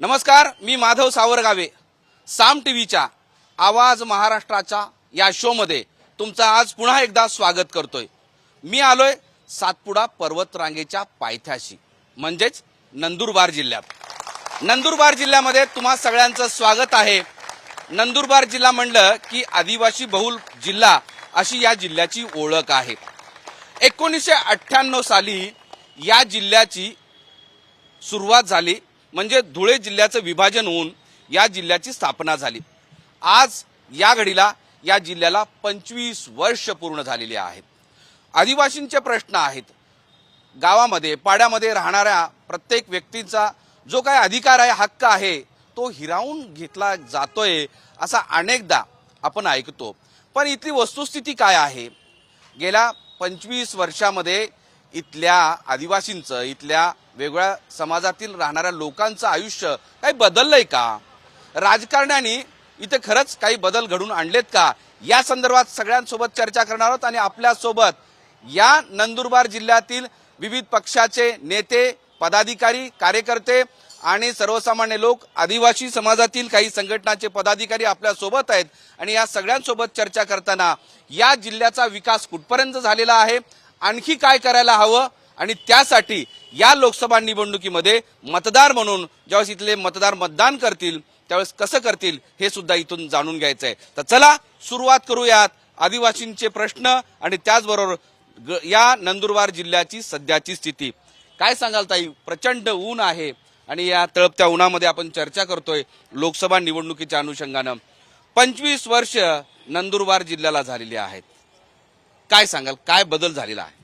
नमस्कार मी माधव सावरगावे. साम टी व्हीच्या आवाज महाराष्ट्राच्या या शोमध्ये तुमचं आज पुन्हा एकदा स्वागत करतोय. मी आलोय सातपुडा पर्वतरांगेच्या पायथ्याशी म्हणजेच नंदुरबार जिल्ह्यात. नंदुरबार जिल्ह्यामध्ये तुम्हा सगळ्यांचं स्वागत आहे. नंदुरबार जिल्हा म्हणलं की आदिवासी बहुल जिल्हा अशी या जिल्ह्याची ओळख आहे. एकोणीसशे अठ्ठ्याण्णव साली या जिल्ह्याची सुरुवात झाली. म्हणजे धुळे जिल्ह्याचं विभाजन होऊन या जिल्ह्याची स्थापना झाली. आज या घडीला या जिल्ह्याला पंचवीस वर्ष पूर्ण झालेली आहेत. आदिवासींचे प्रश्न आहेत. गावामध्ये पाड्यामध्ये राहणाऱ्या प्रत्येक व्यक्तीचा जो काही अधिकार आहे हक्क आहे तो हिरावून घेतला जातोय असा अनेकदा आपण ऐकतो. पण इथली वस्तुस्थिती काय आहे? गेल्या पंचवीस वर्षामध्ये इथल्या आदिवासींचं इथल्या वेगळ्या समाजातील राहणाऱ्या लोकांचं आयुष्य काही बदललंय का? राजकारण्यांनी इथे खरंच काही बदल घडून आणलेत का? या संदर्भात सगळ्यांसोबत चर्चा करणार आहोत आणि आपल्यासोबत या नंदुरबार जिल्ह्यातील विविध पक्षाचे नेते पदाधिकारी कार्यकर्ते आणि सर्वसामान्य लोक आदिवासी समाजातील काही संघटनाचे पदाधिकारी आपल्यासोबत आहेत. आणि या सगळ्यांसोबत चर्चा करताना या जिल्ह्याचा विकास कुठपर्यंत झालेला आहे? आणखी काय करायला हवं? आणि त्यासाठी या लोकसभा निवडणुकीमध्ये मतदार म्हणून ज्यावेळेस इथले मतदार मतदान करतील त्यावेळेस कसं करतील हे सुद्धा इथून जाणून घ्यायचं आहे तर चला सुरुवात करूयात आदिवासींचे प्रश्न आणि त्याचबरोबर ग- या नंदुरबार जिल्ह्याची सध्याची स्थिती. काय सांगाल ताई? प्रचंड ऊन आहे आणि या तळपत्या उन्हामध्ये आपण चर्चा करतोय लोकसभा निवडणुकीच्या अनुषंगानं. पंचवीस वर्ष नंदुरबार जिल्ह्याला झालेली आहेत. काय सांगाल? काय बदल झालेला आहे?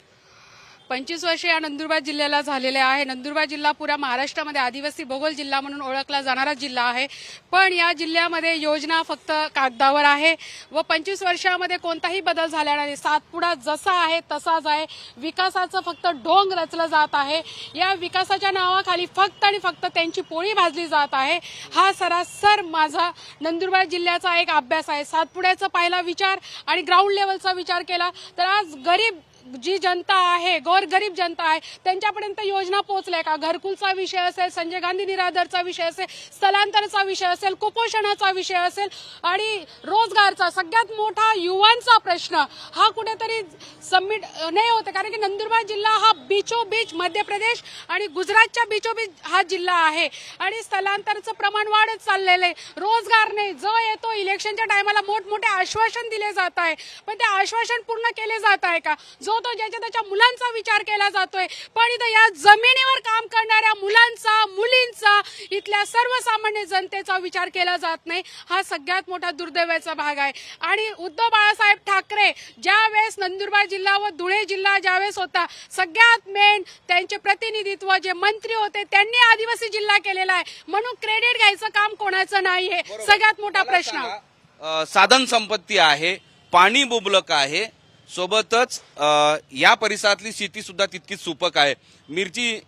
पंचवीस वर्षे या नंदुरबार जिल्ह्याला झालेले आहे. नंदुरबार जिल्हा पुरा महाराष्ट्रामध्ये आदिवासी भूगोल जिल्हा म्हणून ओळखला जाणारा जिल्हा आहे. पण या जिल्ह्यामध्ये योजना फक्त कागदावर आहे व पंचवीस वर्षामध्ये कोणताही बदल झाला नाही. सातपुडा जसा आहे तसाच आहे. विकासाचं फक्त ढोंग रचलं जात आहे. या विकासाच्या नावाखाली फक्त आणि फक्त त्यांची पोळी भाजली जात आहे. हा सरासर माझा नंदुरबार जिल्ह्याचा एक अभ्यास आहे. सातपुड्याचा पहिला विचार आणि ग्राउंड लेवलचा विचार केला तर आज गरीब जी जनता आहे गोरगरीब जनता आहे त्यांच्यापर्यंत योजना पोहोचल्या का? घरकुलचा विषय असेल संजय गांधी निराधारचा विषय असेल स्थलांतराचा विषय असेल कुपोषणाचा विषय असेल आणि रोजगारचा सगळ्यात मोठा युवांचा प्रश्न हा कुठेतरी सबमिट नाही होते कारण की नंदुरबार जिल्हा हा बीचो बीच मध्य प्रदेश आणि गुजरातच्या बीचो बीच हा जिल्हा आहे. आणि स्थलांतराचं प्रमाण वाढत चाललेलं आहे. रोजगार नाही. जो येतो इलेक्शनच्या टायमाला मोठमोठे आश्वासन दिले जात आहे. पण ते आश्वासन पूर्ण केले जात आहे का? जो तो ज्याच्या त्याच्या मुलांचा विचार केला जातोय. पण इथं या जमिनीवर काम करणाऱ्या मुलांचा मुलींचा इथल्या सर्वसामान्य जनतेचा विचार केला जात नाही. हा सगळ्यात मोठा दुर्दैवाचा भाग आहे. आणि उद्धव बाळासाहेब ठाकरे ज्या वेळेस नंदुरबार जिल्हा व धुळे जिल्हा ज्यावेळेस होता सगळ्यात मेन त्यांचे प्रतिनिधित्व जे मंत्री होते त्यांनी आदिवासी जिल्हा केलेला आहे. म्हणून क्रेडिट घ्यायचं काम कोणाचं नाहीये. सगळ्यात मोठा प्रश्न. साधन संपत्ती आहे पाणी बुबलक आहे सोबतच या परिसरातली शेती सुद्धा तितकीच सुपक आहे. मिरची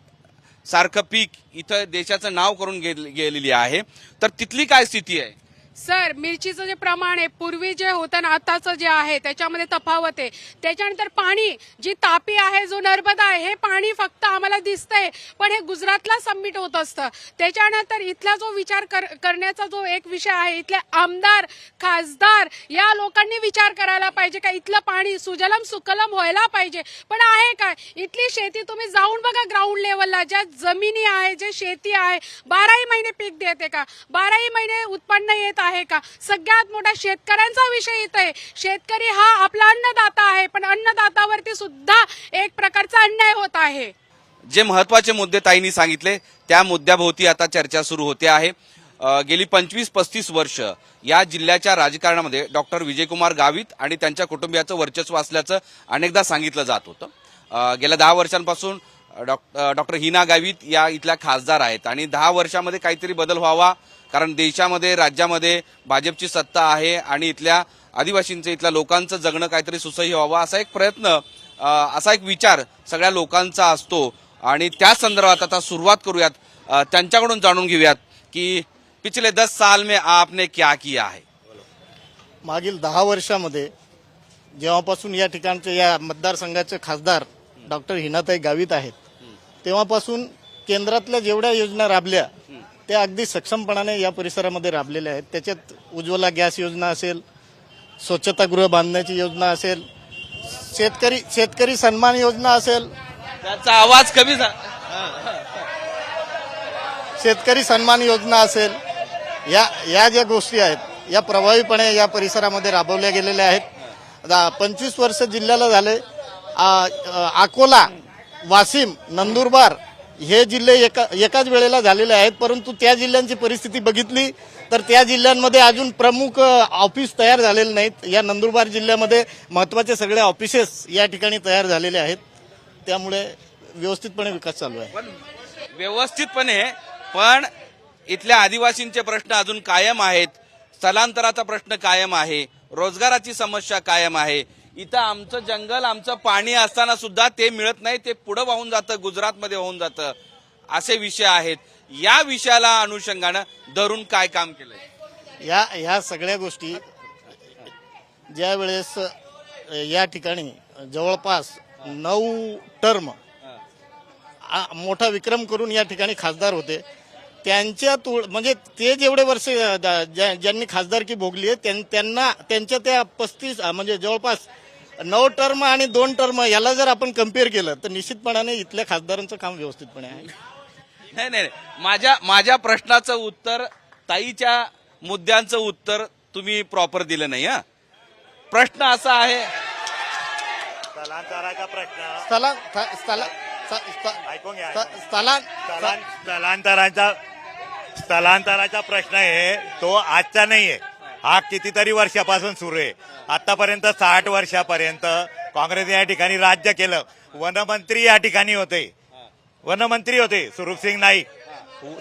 सारखं पीक इथं देशाचं नाव करून गेलेली आहे. तर तिथली काय स्थिती आहे? सर मिरचीचं जे प्रमाण आहे पूर्वी जे होतं ना आताचं जे आहे त्याच्यामध्ये तफावत आहे. त्याच्यानंतर पाणी जी तापी आहे जो नर्मदा आहे हे पाणी फक्त आम्हाला दिसतंय पण हे गुजरातला सबमिट होत असतं. त्याच्यानंतर इथला जो विचार कर- करण्याचा जो एक विषय आहे इथले आमदार खासदार या लोकांनी विचार करायला पाहिजे का इथलं पाणी सुजलम सुकलम व्हायला पाहिजे? पण आहे काय? इथली शेती तुम्ही जाऊन बघा ग्राउंड लेवलला ज्या जमिनी आहे जे शेती आहे बाराही महिने पीक देते का? बाराही महिने उत्पन्न येत आहे का? सगळ्यात मोठा शेतकऱ्यांचा विषय इथं आहे. शेतकरी हा आपला अन्नदाता आहे पण अन्नदातावरती सुद्धा एक प्रकारचा अन्याय होत आहे. जे महत्त्वाचे मुद्दे ताईंनी सांगितले त्या मुद्द्याभोवती आता चर्चा सुरू होते आहे. गेली पंचवीस पस्तीस वर्ष या जिल्ह्याच्या राजकारणामध्ये डॉक्टर विजयकुमार गावित आणि त्यांच्या कुटुंबियाचं वर्चस्व असल्याचं अनेकदा सांगितलं जात होतं. गेल्या दहा वर्षांपासून डॉक्टर डॉक्टर हिना गावित या इथल्या खासदार आहेत आणि दहा वर्षामध्ये काहीतरी बदल व्हावा कारण देशामध्ये राज्यामध्ये भाजपची सत्ता आहे आणि इथल्या आदिवासींचं इथल्या लोकांचं जगणं काहीतरी सुसह्य व्हावं असा एक प्रयत्न असा एक विचार सगळ्या लोकांचा असतो. आणि त्या संदर्भात आता सुरुवात करूयात. त्यांच्याकडून जाणून घेऊयात की पिछले दस साल में आपने क्या किया आहे मागील दहा वर्षामध्ये जेव्हापासून या ठिकाणचे या मतदारसंघाचे खासदार डॉक्टर हिनाताई गावित आहेत तेव्हापासून केंद्रातल्या जेवढ्या योजना राबल्या ते अगदी सक्षमपणाने या परिसरामध्ये राबलेले आहेत. त्याच्यात उज्ज्वला गॅस योजना असेल स्वच्छतागृह बांधण्याची योजना असेल शेतकरी शेतकरी सन्मान योजना असेल. त्याचा आवाज कमी झाला शेतकरी सन्मान योजना असेल. या या ज्या गोष्टी आहेत या प्रभावीपणे या परिसरामध्ये राबवल्या गेलेल्या आहेत. पंचवीस वर्ष जिल्ह्याला झाले. अकोला वाशिम नंदुरबार हे जिल्हे एका एकाच वेळेला झालेले आहेत परंतु त्या जिल्ह्यांची परिस्थिती बघितली तर त्या जिल्ह्यांमध्ये अजून प्रमुख ऑफिस तयार झालेले नाहीत. या नंदुरबार जिल्ह्यामध्ये महत्त्वाचे सगळे ऑफिसेस या ठिकाणी तयार झालेले आहेत. त्यामुळे व्यवस्थितपणे विकास चालू आहे. व्यवस्थितपणे पण इथल्या आदिवासींचे प्रश्न अजून कायम आहेत. स्थलांतराचा प्रश्न कायम आहे. रोजगाराची समस्या कायम आहे. इथं आमचं जंगल आमचं पाणी असताना सुद्धा ते मिळत नाही ते पुढं वाहून जातं गुजरातमध्ये वाहून जातं. असे विषय आहेत. या विषयाला अनुषंगानं धरून काय काम केलंय? या ह्या सगळ्या गोष्टी ज्या वेळेस या ठिकाणी जवळपास नऊ टर्म मोठा विक्रम करून या ठिकाणी खासदार होते. त्यांच्या तुळ म्हणजे ते जेवढे वर्ष द- ज्या- ज्यांनी खासदारकी भोगली आहे त्यां- त्यांना त्यांच्या त्या पस्तीस म्हणजे जवळपास नऊ टर्म आणि दोन टर्म याला जर आपण कंपेअर केलं तर निश्चितपणाने इथल्या खासदारांचं काम व्यवस्थितपणे आहे. नाही नाही नाही. माझ्या माझ्या प्रश्नाचं उत्तर ताईच्या मुद्द्यांचं उत्तर तुम्ही प्रॉपर दिलं नाही हा. प्रश्न असा आहे स्थलांतराचा प्रश्न. स्थला स्थ- स्थला ऐकून घ्या. स्थला स्थलां- स्थलांतराचा स्थलांतराचा प्रश्न आहे तो आजचा नाहीये. हा कितीतरी वर्षापासून सुरू आहे. आतापर्यंत साठ वर्षापर्यंत काँग्रेस या ठिकाणी राज्य केलं. वनमंत्री या ठिकाणी होते. वनमंत्री होते सुरूपसिंग नाईक.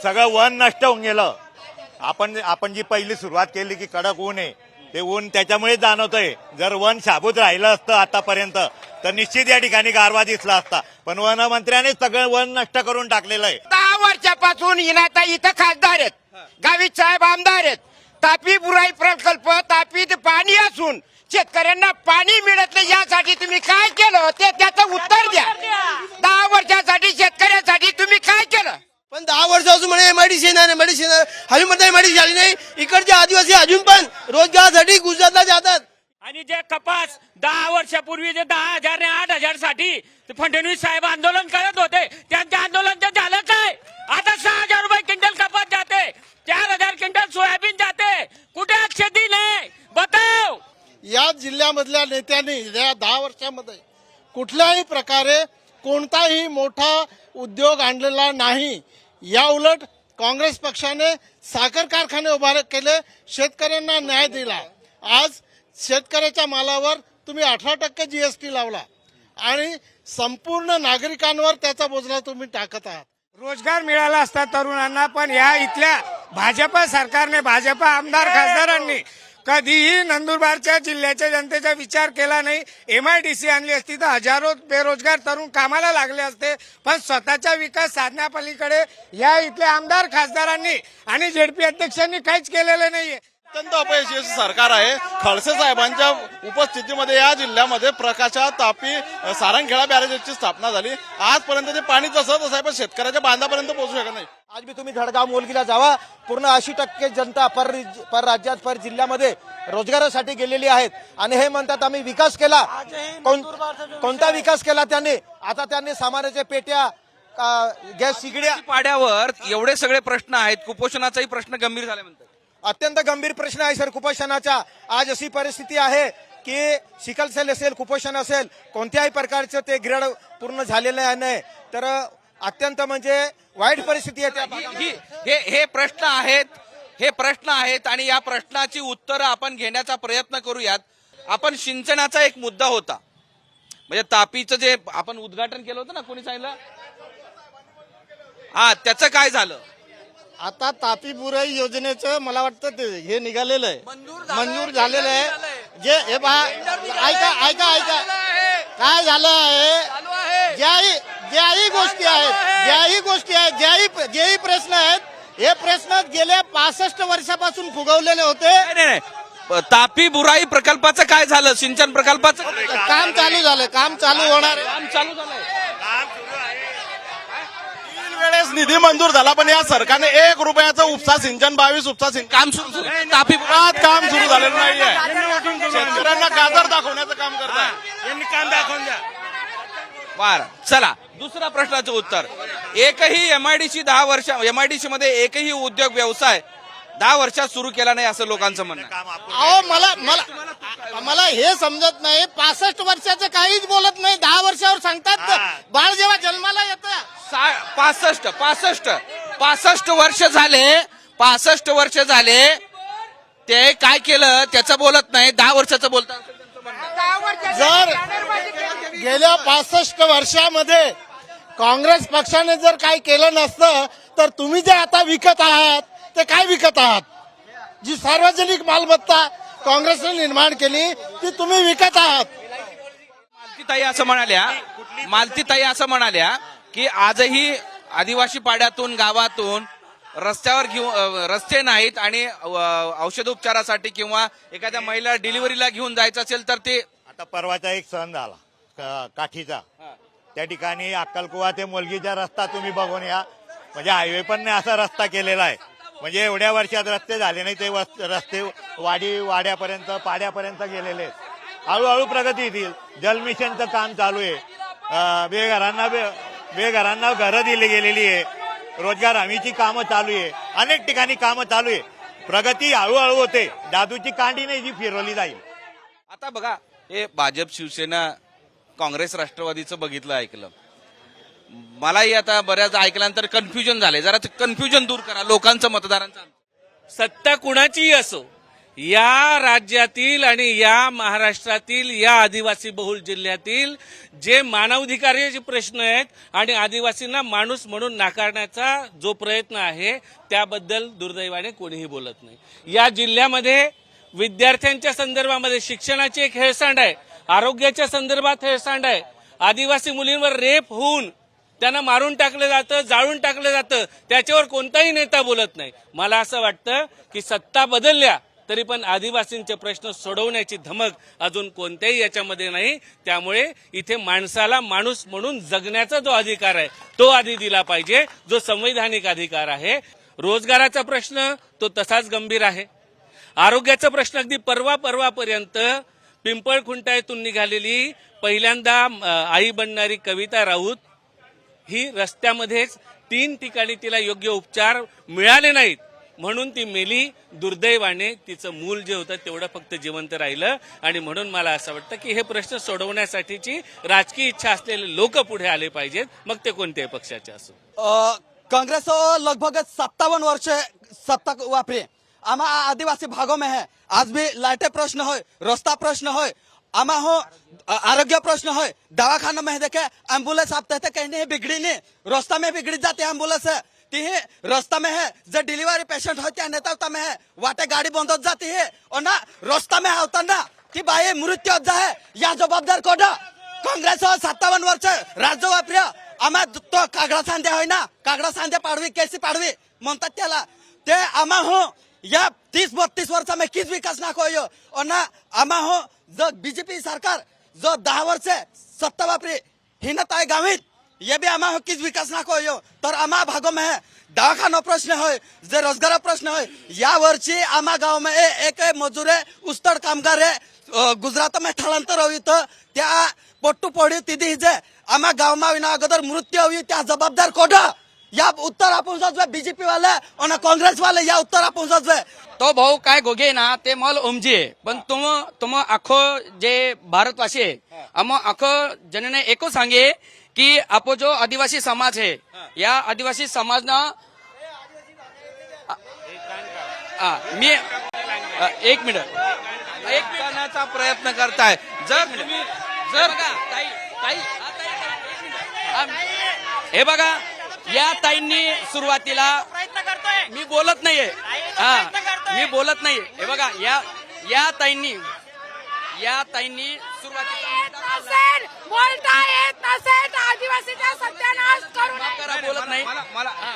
सगळं वन नष्ट होऊन गेलं. आपण आपण जी पहिली सुरुवात केली की कडक ऊन आहे ते ऊन त्याच्यामुळे जाणवतंय. जर वन शाबूत राहिलं असतं आतापर्यंत तर निश्चित या ठिकाणी गारवा दिसला असता. पण वनमंत्र्याने सगळं वन नष्ट करून टाकलेलं आहे. दहा वर्षापासून इनाता इथं खासदार आहेत. गावी साहेब आमदार आहेत. तापी बुराई प्रकल्प तापीत पाणी असून शेतकऱ्यांना पाणी मिळत नाही यासाठी तुम्ही काय केलं? ते त्याचं उत्तर द्या. दहा वर्षासाठी शेतकऱ्यांसाठी तुम्ही काय केलं? पण दहा वर्षापासून म्हणे एमआयडीसी नाही एमआयडीसी हवीमध्ये एमआयडीसी झाली नाही. इकडचे आदिवासी अजून पण रोजगारासाठी गुजरातला जातात. आणि जे कपास दहा वर्षापूर्वी जे दहा हजार आणि आठ हजारसाठी ते फडणवीस साहेब आंदोलन करत होते त्यांच्या आंदोलनचं झालं काय? आता सहा हजार रुपये क्विंटल कपास चार हजार क्विंटल सोयाबीन जाते. कुठे शेती नाही? बताव. या जिल्ह्यामधल्या नेत्यांनी या दहा वर्षामध्ये कुठल्याही प्रकारे कोणताही मोठा उद्योग आणलेला नाही. या उलट काँग्रेस पक्षाने साखर कारखाने उभार केले शेतकऱ्यांना न्याय दिला. आज शेतकऱ्याच्या मालावर तुम्ही अठरा टक्के जीएसटी लावला आणि संपूर्ण नागरिकांवर त्याचा बोजला तुम्ही टाकत आहात. रोजगार मिळाला असता तरुणांना पण या इथल्या भाजपा सरकारने भाजपा आमदार खासदारांनी कधीही नंदुरबारच्या जिल्ह्याच्या जनतेचा विचार केला नाही. एमआयडीसी आणली असती तर हजारो बेरोजगार तरुण कामाला लागले असते. पण स्वतःचा विकास साधण्यापलीकडे या इथल्या आमदार खासदारांनी आणि झेडपी अध्यक्षांनी काहीच केलेलं नाहीये. अत्यंत अपयशी असं सरकार आहे. खडसे साहेबांच्या उपस्थितीमध्ये या जिल्ह्यामध्ये प्रकाशा तापी अ, सारंगखेडा बॅरेजेसची स्थापना झाली. आजपर्यंत ते पाणी तसं तसं आहे पण शेतकऱ्याच्या बांधापर्यंत पोहोचू शकत नाही. आज मी तुम्ही धडगाव मोलगीला जावा. पूर्ण ऐंशी टक्के जनता पर पर राज्यात पर जिल्ह्यामध्ये रोजगारासाठी गेलेली आहेत. आणि हे म्हणतात आम्ही विकास केला. कोण- कोणता विकास केला त्यांनी? आता त्यांनी सामानाच्या पेट्या गॅस शिगड्या पाड्यावर एवढे सगळे प्रश्न आहेत. कुपोषणाचाही प्रश्न गंभीर झाला म्हणतात. अत्यंत गंभीर प्रश्न आहे सर कुपोषणाचा. आज अशी परिस्थिती आहे की सिकल सेल असेल कुपोषण असेल कोणत्याही प्रकारचं ते ग्रेड पूर्ण झालेलं नाही. तर अत्यंत म्हणजे वाईट परिस्थिती आहे. ही- हे प्रश्न आहेत. हे प्रश्न आहेत आणि या प्रश्नाची उत्तरं आपण घेण्याचा प्रयत्न करूयात. आपण सिंचनाचा एक मुद्दा होता. म्हणजे तापीचं जे आपण उद्घाटन केलं होतं ना कोणी सांगितलं? हा त्याचं काय झालं? आता तापी बुराई योजनेचं मला वाटतं ते हे निघालेलं आहे. मंजूर झालेलं आहे. जे हे पहा ऐका ऐका ऐका. काय झालं आहे. ज्याही ज्याही गोष्टी आहेत ज्याही गोष्टी आहेत ज्याही जेही प्रश्न आहेत हे प्रश्न गेल्या पासष्ट वर्षापासून फुगवलेले होते. तापी बुराई प्रकल्पाचं काय झालं? सिंचन प्रकल्पाचं? काम चालू झालं काम चालू होणार आहे. काम चालू झालंय. तीन वेळेस निधी मंजूर झाला पण या सरकारने एक रुपयाचं उपसा सिंचन बावीस उपसा सिंचन काम सुरू झालं. तापी मुळात काम सुरू झालेलं नाहीये. शेतकऱ्यांना गाजर दाखवण्याचं काम करतात यांनी काम दाखवून द्या. बर चला. दुसरा प्रश्नाचं उत्तर. एकही एमआयडीसी दहा वर्ष एमआयडीसी मध्ये एकही उद्योग व्यवसाय दहा वर्षात सुरू केला नाही असं लोकांचं म्हणणं आहे. अहो मला मला मला हे समजत नाही. पासष्ट वर्षाचं काहीच बोलत नाही. दहा वर्षावर सांगतात बाळ जेव्हा जन्माला येतं. सा- पासष्ट पासष्ट पासष्ट वर्ष झाले पासष्ट वर्ष झाले ते काय केलं त्याचं बोलत नाही. दहा वर्षाचं बोलतात जर गेल्या पासष्ट वर्षामध्ये काँग्रेस पक्षाने जर काही केलं नसतं तर तुम्ही जे आता विकत आहात ते काय विकत आहात? जी सार्वजनिक मालमत्ता काँग्रेसने निर्माण केली ती तुम्ही विकत आहात. मालतीताई असं म्हणाल्या मालतीताई असं म्हणाल्या की आजही आदिवासी पाड्यातून गावातून रस्त्यावर घेऊन रस्ते नाहीत आणि औषधोपचारासाठी किंवा एखाद्या महिला डिलिव्हरीला घेऊन जायचं असेल तर ते आता परवाचा एक सण झाला काठीचा. त्या ठिकाणी अक्कलकुवा ते मुलगीचा रस्ता तुम्ही बघून या. म्हणजे हायवे पण नाही असा रस्ता केलेला आहे. म्हणजे एवढ्या वर्षात रस्ते झाले नाही ते रस्ते वाडी वाड्यापर्यंत पाड्यापर्यंत गेलेले आहेत. हळूहळू प्रगती येतील. जल मिशनचं काम चालू आहे. बेघरांना बे- बेघरांना घरं दिली गेलेली आहे. रोजगार हमीची कामं चालू आहे. अनेक ठिकाणी कामं चालू आहे. प्रगती हळूहळू होते. दादूची कांडी नाही जी फिरवली जाईल. आता बघा हे भाजप शिवसेना काँग्रेस राष्ट्रवादीचं बघितलं ऐकलं. मलाही आता बऱ्याच ऐकल्यानंतर कन्फ्युजन झालंय. जरा कन्फ्युजन दूर करा. लोकांचं मतदारांचं. सत्ता कुणाचीही असो या राज्यातील आणि या महाराष्ट्रातील या आदिवासी बहुल जिल्ह्यातील जे मानवाधिकाराचे प्रश्न आहेत आणि आदिवासींना माणूस म्हणून नाकारण्याचा जो प्रयत्न आहे त्याबद्दल दुर्दैवाने कोणीही बोलत नाही. या जिल्ह्यामध्ये विद्यार्थ्यांच्या संदर्भामध्ये शिक्षणाची एक हेळसांड आहे. आरोग्याच्या संदर्भात हेळसांड आहे. आदिवासी मुलींवर रेप होऊन त्यांना मारून टाकलं जातं जाळून टाकलं जातं. त्याच्यावर कोणताही नेता बोलत नाही. मला असं वाटतं की सत्ता बदलल्या तरी पण आदिवासींचे प्रश्न सोडवण्याची धमक अजून कोणत्याही याच्यामध्ये नाही. त्यामुळे इथे माणसाला माणूस म्हणून जगण्याचा जो अधिकार आहे तो आधी दिला पाहिजे. जो संवैधानिक अधिकार आहे रोजगाराचा प्रश्न तो तसाच गंभीर आहे. आरोग्याचा प्रश्न अगदी परवा परवापर्यंत पिंपळ खुंटायतून निघालेली पहिल्यांदा आई बनणारी कविता राऊत ही रस्त्यामध्येच तीन ठिकाणी तिला योग्य उपचार मिळाले नाहीत. म्हणून ती मेली दुर्दैवाने तिचं मूल जे होतं तेवढं फक्त जिवंत राहिलं. आणि म्हणून मला असं वाटतं की हे प्रश्न सोडवण्यासाठीची राजकीय इच्छा असलेले लोक पुढे आले पाहिजेत. मग ते कोणत्याही पक्षाचे असो? काँग्रेस लगभग सत्तावन्न वर्ष सत्ता वापरे. आमा आदिवासी भागो में है। आज भी लाइटे प्रश्न है रास्ता प्रश्न हो आमा हो आरोग्य प्रश्न है दवाखाना में देखे एम्बुलेंस आप कहते कहीं नहीं बिगड़ी नहीं रास्ता में बिगड़ी जाते एम्बुलेंस। है तीहे रास्ता में है जो डिलीवरी पेशेंट होते हैं नेता में है वाटे गाड़ी बंद हो जाती है और ना रास्ता में होता ना कि भाई मृत्यु हो जाए या जवाबदार जबाबदार कांग्रेस काँग्रेस सत्तावन वर्ष राज्य हो, वापऱ्या आम्हा तो कागडा सांध्या होय ना कागडा सांध्या पाडवी केसी पाडवी म्हणतात त्याला ते आम्हा हो या तीस बत्तीस वर्षा में किस विकास ना कोयो और ना आमा हो जो बीजेपी सरकार जो दहा वर्ष सत्ता वापरी हिनत आहे गावीत ये भी आम्हा हो किस विकास ना कोयो तर आम्हा भागो में है दवाखाना प्रश्न होय जे रोजगार प्रश्न होय या वर्षी आम्हा गाव में ए- एक मजूर आहे उस्तड कामगार आहे अ, गुजरात में स्थळांतर होई तर त्या पोट्टू पोडी तिदी जे आम्हा गावमा विना अगोदर मृत्यू होई त्या जबाबदार कोण या उत्तर आपण जाजवे बीजेपी वाले आणि काँग्रेस वाले या उत्तर आपण जाजवे तो भाऊ काय गोगे ना ते मल आहे पण तुम तुम आखो जे भारतवासी आहे आम आखो जनने एको सांगे की आपो जो आदिवासी समाज है या आदिवासी समाज ना आ, मी एक मिनिट. एक करण्याचा प्रयत्न करताय. जर तुम्ही जर आ, हे बघा या ताईंनी सुरुवातीला मी बोलत नाहीये. हा मी बोलत नाहीये. हे बघा या या ताईंनी या ताईंनी बोलता नाही.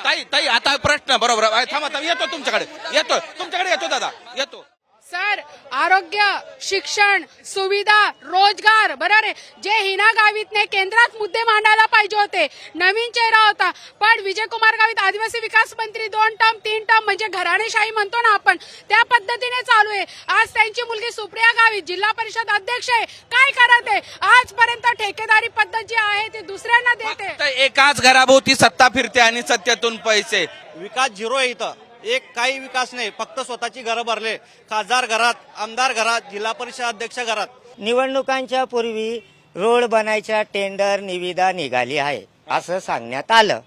ताई ताई आता प्रश्न बरोबर. आहे. थांबा थांबा. येतो तुमच्याकडे. येतो. तुमच्याकडे येतो दादा. येतो. सर आरोग्य शिक्षण सुविधा रोजगार बरोबर आहे जे हिना गावितने केंद्रात मुद्दे मांडायला पाहिजे होते नवीन चेहरा होता. पण विजयकुमार गावित आदिवासी विकास मंत्री दोन टर्म तीन टर्म म्हणजे घराणेशाही म्हणतो ना आपण त्या पद्धतीने चालू आहे. आज त्यांची मुलगी सुप्रिया गावित जिल्हा परिषद अध्यक्ष आहे. काय करत आहे आजपर्यंत ठेकेदारी पद्धत जी आहे ती दुसऱ्यांना देते. फक्त एकाच घराभोवती सत्ता फिरते आणि सत्तेतून पैसे. विकास झिरो आहे इथं. एक काही विकास नाही फक्त स्वतःची घरं भरले. खासदार घरात आमदार घरात जिल्हा परिषद अध्यक्ष घरात. निवडणुकांच्या पूर्वी रोड बनायच्या टेंडर निविदा निघाली आहे असं सांगण्यात आलं.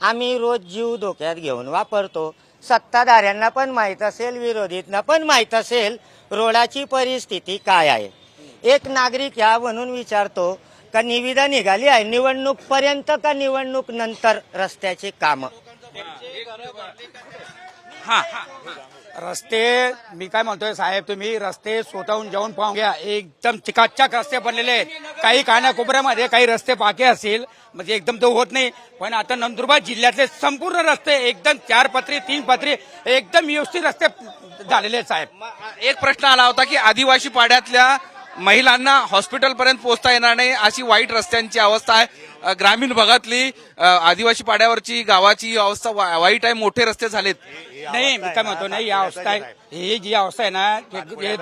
आम्ही रोज जीव धोक्यात घेऊन वापरतो. सत्ताधाऱ्यांना पण माहीत असेल विरोधींना पण माहीत असेल रोडाची परिस्थिती काय आहे. एक नागरिक ह्या म्हणून विचारतो का निविदा निघाली आहे? निवडणूक पर्यंत का निवडणूक नंतर रस्त्याची कामं? हा हा. रस्ते मी काय म्हणतोय साहेब तुम्ही रस्ते स्वतःहून जाऊन पाहून घ्या. एकदम चिकाचक रस्ते बनलेले आहेत. काही कानाकोपऱ्यामध्ये काही रस्ते पाके असतील म्हणजे एकदम तो होत नाही. पण आता नंदुरबार जिल्ह्यातले संपूर्ण रस्ते एकदम चार पत्री तीन पत्री एकदम व्यवस्थित रस्ते झालेले आहेत साहेब. एक प्रश्न आला होता की आदिवासी पाड्यातल्या महिलांना हॉस्पिटल पर्यंत पोहोचता येणार नाही. अशी वाईट रस्त्यांची अवस्था आहे. ग्रामीण भागातली आदिवासी पाड्यावरची गावाची अवस्था वाईट आहे. मोठे रस्ते झालेत. नाही मी काय म्हणतो नाही या अवस्था आहे. ही जी अवस्था आहे ना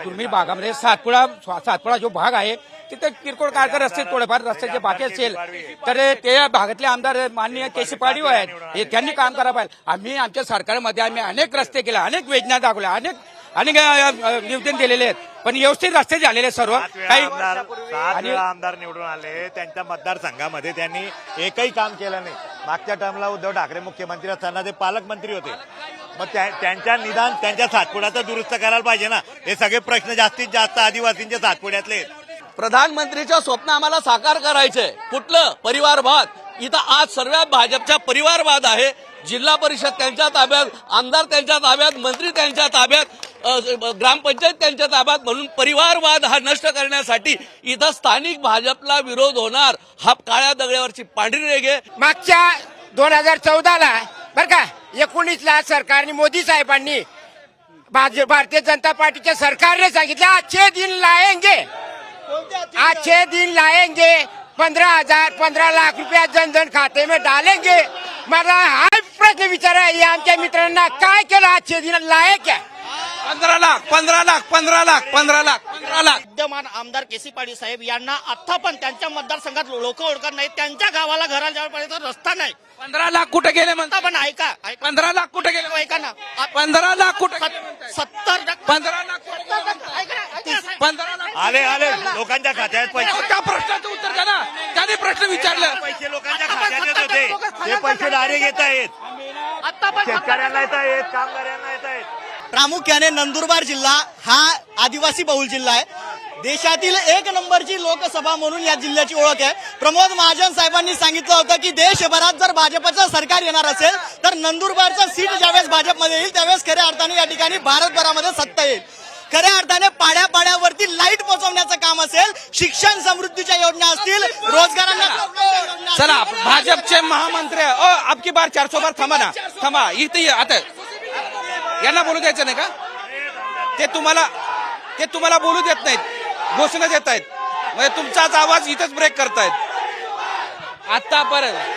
दुर्मिळ भागामध्ये सातपुडा सातपुडा जो भाग आहे तिथे किरकोळ काय तर रस्ते थोडेफार रस्त्याचे बाकी असेल तर ते भागातले आमदार माननीय केसी पाडीव आहेत. हे त्यांनी काम करायला पाहिजे. आम्ही आमच्या सरकारमध्ये आम्ही अनेक रस्ते केले अनेक योजना दाखवल्या अनेक अनेक अ, निवेदन दिलेले आहेत. पण व्यवस्थित रस्ते झालेले आहेत सर्व. काही आमदार सात आणि वेळा आमदार निवडून आले. त्यांच्या मतदारसंघामध्ये त्यांनी एकही काम केलं नाही. मागच्या टर्मला उद्धव ठाकरे मुख्यमंत्री असताना ते पालकमंत्री होते. मग त्या- त्यांच्या निदान त्यांच्या सातपुड्याचं दुरुस्त करायला पाहिजे ना. हे सगळे प्रश्न जास्तीत जास्त आदिवासींच्या सातपुड्यातले आहेत. प्रधानमंत्रीचं स्वप्न आम्हाला साकार करायचंय. कुठलं? परिवारवाद. इथं आज सर्व भाजपचा परिवारवाद आहे. जिल्हा परिषद त्यांच्या ताब्यात आमदार त्यांच्या ताब्यात मंत्री त्यांच्या ताब्यात ग्रामपंचायत त्यांच्या ताब्यात म्हणून परिवारवाद हा नष्ट करण्यासाठी इथं स्थानिक भाजपला विरोध होणार हा काळ्या दगड्यावरची पांढरी रेगे मागच्या दोन हजार चौदाला बर का एकोणीसला सरकारने मोदी साहेबांनी भाज- भारतीय जनता पार्टीच्या सरकारने सांगितलं आजचे दिन लाएंगे आजचे दिन लाएंगे पंधरा हजार पंधरा लाख रुपया जन जन खाते में डालेंगे. माझा हा प्रश्न विचारा आहे आमच्या मित्रांना. काय केलं? आजच्या दिन लायक आहे. पंधरा लाख पंधरा लाख पंधरा लाख पंधरा लाख पंधरा लाख. विद्यमान आमदार केसी पाडी साहेब यांना आता पण त्यांच्या मतदारसंघात लोक ओळखत नाही त्यांच्या गावाला घराला जाण्यापर्यंत रस्ता नाही. पंधरा लाख कुठे गेले म्हणता आता पण ऐका ऐका. पंधरा लाख कुठे गेले ऐका ना. पंधरा लाख कुठे गेले म्हणताय? सत्तर टक्के पंधरा लाख कुठे गेले म्हणताय? पंधरा लाख आले आले. लोकांच्या खात्यात पैसे त्या प्रश्नाचं उत्तर द्या ना. त्याने प्रश्न विचारलं. पैसे लोकांच्या खात्यात येत होते. ते पैसे डायरेक्ट येत आहेत. शेतकऱ्यांना येत आहेत कामगारांना येत आहेत प्रामुख्याने नंदुरबार जिल्हा हा आदिवासी बहुल जिल्हा आहे. देशातील एक नंबरची लोकसभा म्हणून या जिल्ह्याची ओळख आहे. प्रमोद महाजन साहेबांनी सांगितलं होतं की देशभरात जर भाजपचं सरकार येणार असेल तर नंदुरबारचं सीट ज्यावेळेस भाजपमध्ये येईल त्यावेळेस खऱ्या अर्थाने या ठिकाणी भारतभरामध्ये सत्ता येईल. खऱ्या अर्थाने पाड्या पाड्यावरती लाइट पोहोचवण्याचं काम असेल शिक्षण समृद्धीच्या योजना असतील रोजगारांना चला भाजपचे महामंत्री ओ आपकी बार चारसो बार थांबा ना. थांबा इथे आता. यांना बोलू द्यायचं नाही का? ते तुम्हाला ते तुम्हाला बोलू देत नाहीत. घोषणा देत आहेत. म्हणजे तुमचाच आवाज इथंच ब्रेक करतायत. आतापर्यंत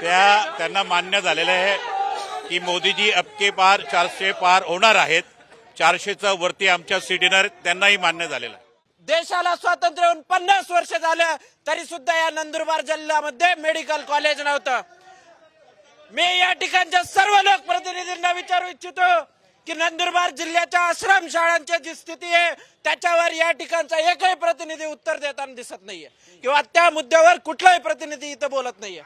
त्या त्यांना मान्य झालेलं आहे की मोदीजी अबके पार चारशे पार होणार आहेत. चारशेचं वरती आमच्या सिटीनं त्यांनाही मान्य झालेलं आहे. देशाला स्वातंत्र्य येऊन पन्नास वर्ष झालं तरी सुद्धा या नंदुरबार जिल्ह्यामध्ये मेडिकल कॉलेज नव्हतं. मी या ठिकाणच्या सर्व लोकप्रतिनिधींना विचारू इच्छितो की नंदुरबार जिल्ह्याच्या आश्रम शाळांची जी स्थिती आहे त्याच्यावर या ठिकाणचा एकही प्रतिनिधी उत्तर देताना दिसत नाहीये. किंवा त्या मुद्द्यावर कुठलाही प्रतिनिधी इथं बोलत नाहीये.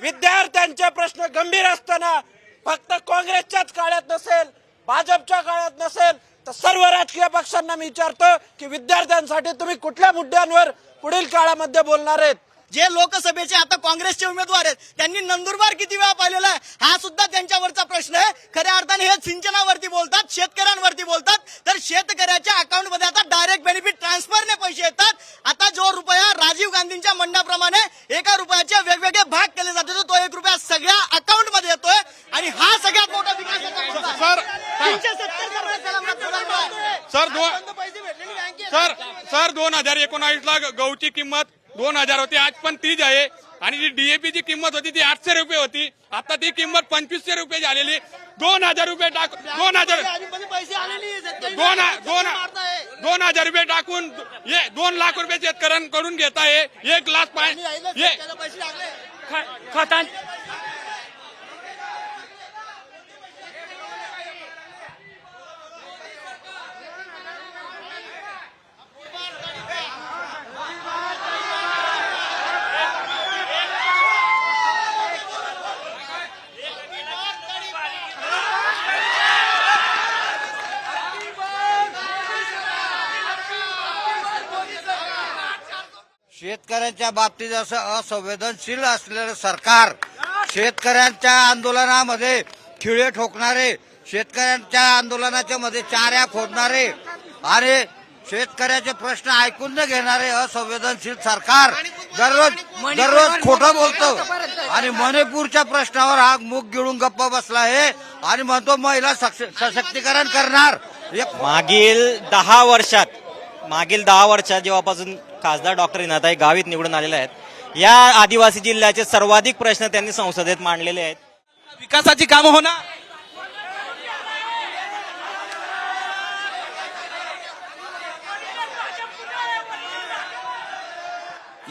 विद्यार्थ्यांचे प्रश्न गंभीर असताना फक्त काँग्रेसच्याच काळात नसेल भाजपच्या काळात नसेल तर सर्व राजकीय पक्षांना मी विचारतो की विद्यार्थ्यांसाठी तुम्ही कुठल्या मुद्द्यांवर पुढील काळामध्ये बोलणार आहेत? जे लोकसभेचे आता काँग्रेसचे उमेदवार आहेत त्यांनी नंदुरबार किती वेळा पाहिलेला आहे? हा सुद्धा त्यांच्यावरचा प्रश्न आहे. खऱ्या अर्थाने हे सिंचनावरती बोलतात शेतकऱ्यांवरती बोलतात. तर शेतकऱ्याच्या अकाउंटमध्ये आता डायरेक्ट बेनिफिट ट्रान्सफरने पैसे येतात. आता जो रुपया राजीव गांधी मोदींच्या म्हणण्याप्रमाणे एका रुपयाचे वेगवेगळे भाग केले जाते तो एक रुपया सगळ्या अकाउंटमध्ये येतोय. आणि हा सगळ्यात मोठा विकासाचा मुद्दा आहे. सर तीनशे सत्तर करोड त्याला मतदान आहे. सर दोन. सर सर दोन हजार एकोणावीस ला गहूची किंमत दोन हजार होती आज पण तीच आहे. आणि जी डीएपी ची किंमत होती ती आठशे रुपये होती. आता ती किंमत पंचवीसशे रुपये झालेली. दोन हजार रुपये टाक दोन हजार दोन दोन. दोन हजार रुपये टाकून ये दोन लाख रुपये शेतकऱ्यांकडून घेत आहे एक लाख पाय आणि राहिलं ये शेतकऱ्याला पैसे लागले ख- खतां शेतकऱ्यांच्या बाबतीत असं असंवेदनशील असलेलं सरकार शेतकऱ्यांच्या आंदोलनामध्ये खिळे ठोकणारे शेतकऱ्यांच्या आंदोलनाच्या मध्ये चाऱ्या फोडणारे आणि शेतकऱ्याचे प्रश्न ऐकून न घेणारे असंवेदनशील सरकार दररोज दररोज खोटं बोलतो. आणि मणिपूरच्या प्रश्नावर हा मुख गिळून गप्प बसला आहे आणि म्हणतो महिला सशक्तीकरण करणार. मागील दहा वर्षात मागील दहा वर्षात जेव्हापासून खासदार डॉक्टर इनाताई गावित निवडून आलेले आहेत. या आदिवासी जिल्ह्याचे सर्वाधिक प्रश्न त्यांनी संसदेत मांडलेले आहेत. विकासाची कामं होणार?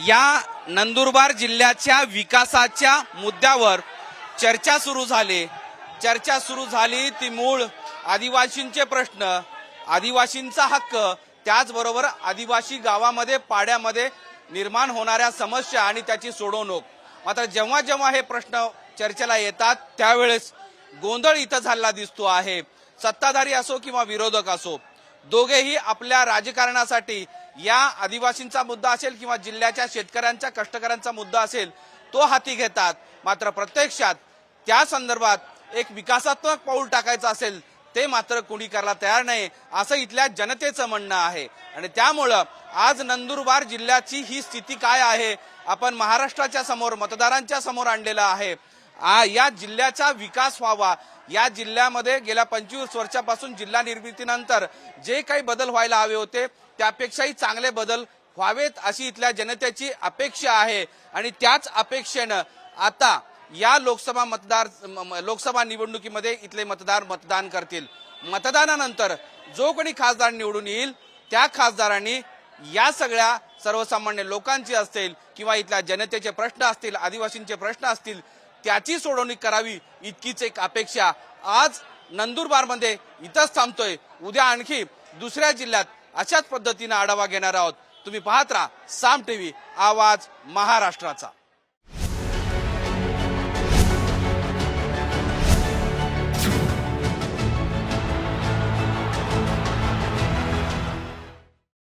या नंदुरबार जिल्ह्याच्या विकासाच्या मुद्द्यावर चर्चा सुरू झाली. चर्चा सुरू झाली ती मूळ आदिवासींचे प्रश्न आदिवासींचा हक्क त्याचबरोबर आदिवासी गावामध्ये पाड्यामध्ये निर्माण होणाऱ्या समस्या आणि त्याची सोडवणूक. मात्र जेव्हा जेव्हा हे प्रश्न चर्चेला येतात त्यावेळेस गोंधळ इथं झालेला दिसतो आहे. सत्ताधारी असो किंवा विरोधक असो दोघेही आपल्या राजकारणासाठी या आदिवासींचा मुद्दा असेल किंवा जिल्ह्याच्या शेतकऱ्यांच्या कष्टकऱ्यांचा मुद्दा असेल तो हाती घेतात. मात्र प्रत्यक्षात त्या संदर्भात एक विकासात्मक पाऊल टाकायचं असेल ते मात्र कुणी करायला तयार नाही असं इथल्या जनतेचं म्हणणं आहे. आणि त्यामुळं आज नंदुरबार जिल्ह्याची ही स्थिती काय आहे आपण महाराष्ट्राच्या समोर मतदारांच्या समोर आणलेलं आहे. आ- या जिल्ह्याचा विकास व्हावा. या जिल्ह्यामध्ये गेल्या पंचवीस वर्षापासून जिल्हा निर्मितीनंतर जे काही बदल व्हायला हवे होते त्यापेक्षाही चांगले बदल व्हावेत अशी इथल्या जनतेची अपेक्षा आहे. आणि त्याच अपेक्षेनं आता या लोकसभा मतदार लोकसभा निवडणुकीमध्ये इथले मतदार मतदान करतील. मतदानानंतर जो कोणी खासदार निवडून येईल त्या खासदारांनी या सगळ्या सर्वसामान्य लोकांची असतील किंवा इथल्या जनतेचे प्रश्न असतील आदिवासींचे प्रश्न असतील त्याची सोडवणूक करावी इतकीच एक अपेक्षा आज नंदुरबारमध्ये इथंच थांबतोय. उद्या आणखी दुसऱ्या जिल्ह्यात अशाच पद्धतीनं आढावा घेणार आहोत. तुम्ही पाहत राहा साम टीव्ही आवाज महाराष्ट्राचा.